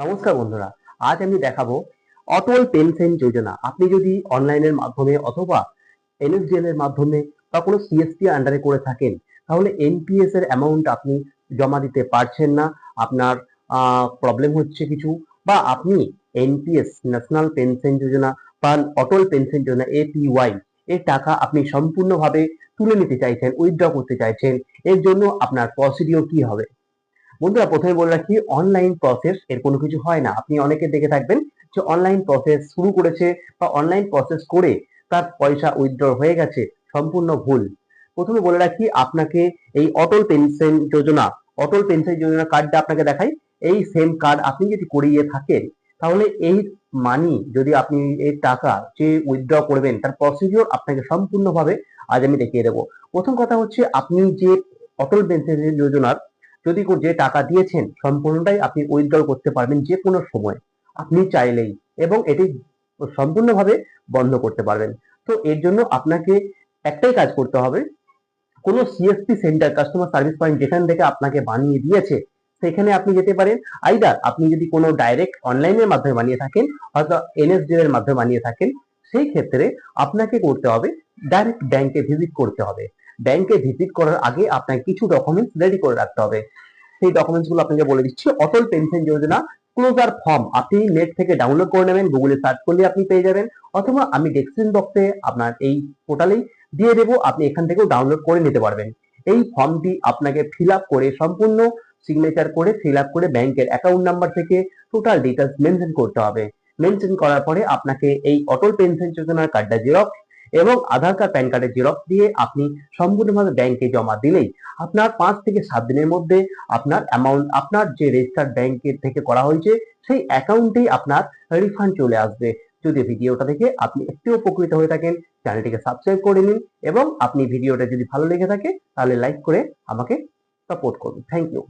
নমস্কার বন্ধুরা, আজ আমি দেখাবো অটল পেনশন যোজনা। আপনি যদি অনলাইনের মাধ্যমে অথবা এনএসডিএল এর মাধ্যমে বা কোনো সিএসপি আন্ডারে করে থাকেন, তাহলে এনপিএস এর অ্যামাউন্ট আপনি জমা দিতে পারছেন না। আপনার প্রবলেম হচ্ছে কিছু। বা আপনি এনপিএস ন্যাশনাল পেনশন যোজনা বা অটল পেনশন যোজনা এপিওয়াই এর টাকা আপনি সম্পূর্ণভাবে তুলে নিতে চাইছেন উইথড্র করতে চাইছেন, এর জন্য আপনার প্রসিডিও কি হবে? বন্ধুরা, প্রথমে বলে রাখি অনলাইন প্রসেস এর কোনো কিছু হয় না। আপনি অনেকে দেখে থাকবেন যে অনলাইন প্রসেস শুরু করেছে বা অনলাইন প্রসেস করে তার পয়সা উইথড্র হয়ে গেছে, সম্পূর্ণ ভুল। প্রথমে বলে রাখি, আপনাকে এই অটল পেনশন যোজনা, অটল পেনশন যোজনা কার্ডটা আপনাকে দেখাই। এই সেম কার্ড আপনি যদি করিয়ে থাকেন, তাহলে এই মানি যদি আপনি এই টাকা যে উইথড্র করবেন, তার প্রসিডিওর আপনাকে সম্পূর্ণভাবে আজ আমি দেখিয়ে দেবো। প্রথম কথা হচ্ছে, আপনি যে অটল পেনশন যোজনার যদি যে টাকা দিয়েছেন, সম্পূর্ণটাই আপনি উইথড্র করতে পারবেন যে কোনো সময়। আপনি চাইলেই এবং এটি সম্পূর্ণভাবে বন্ধ করতে পারবেন। তো এর জন্য আপনাকে একটাই কাজ করতে হবে। কোনো CSP center customer service point যেখান থেকে আপনাকে বানিয়ে দিয়েছে, সেখানে আপনি যেতে পারেন। আইদার আপনি যদি কোনো ডাইরেক্ট অনলাইনের মাধ্যমে বানিয়ে থাকেন হয়তো এনএসডি এর মাধ্যমে বানিয়ে থাকেন, সেই ক্ষেত্রে আপনাকে করতে হবে ডাইরেক্ট ব্যাংকে ভিজিট করতে হবে। ব্যাংকে ভিজিট করার আগে আপনাকে কিছু ডকুমেন্টস রেডি করে রাখতে হবে। সেই ডকুমেন্টসগুলো আপনাকে বলে দিচ্ছি। Atal pension Yojana closure form আপনি নেট থেকে ডাউনলোড করে নেবেন গুগলে সার্চ করলে আপনি পেয়ে যাবেন। অথবা আমি ডেসক্রিপশন বক্সে আপনার এই পোর্টালেই দিয়ে দেবো, আপনি এখান থেকেও ডাউনলোড করে নিতে পারবেন। এই ফর্মটি আপনাকে ফিল করে সম্পূর্ণ সিগনেচার করে ফিল করে ব্যাংকের অ্যাকাউন্ট নাম্বার থেকে টোটাল ডিটেলস মেনশন করতে হবে। মেনশন করার পরে আপনাকে এই অটল পেনশন যোজনার কার্ডটা জেরক্স এবং আধার কার্ড প্যান কার্ডের জেরক্স দিয়ে আপনি সম্পূর্ণভাবে ব্যাংকে জমা দিলেই আপনার পাঁচ থেকে সাত দিনের মধ্যে আপনার অ্যামাউন্ট আপনার যে রেজিস্টার্ড ব্যাংকের থেকে করা হয়েছে, সেই অ্যাকাউন্টেই আপনার রিফান্ড চলে আসবে। যদি ভিডিওটা দেখে আপনি একটু উপকৃত হয়ে থাকেন, চ্যানেলটিকে সাবস্ক্রাইব করে নিন এবং আপনি ভিডিওটা যদি ভালো লেগে থাকে, তাহলে লাইক করে আমাকে সাপোর্ট করুন। Thank you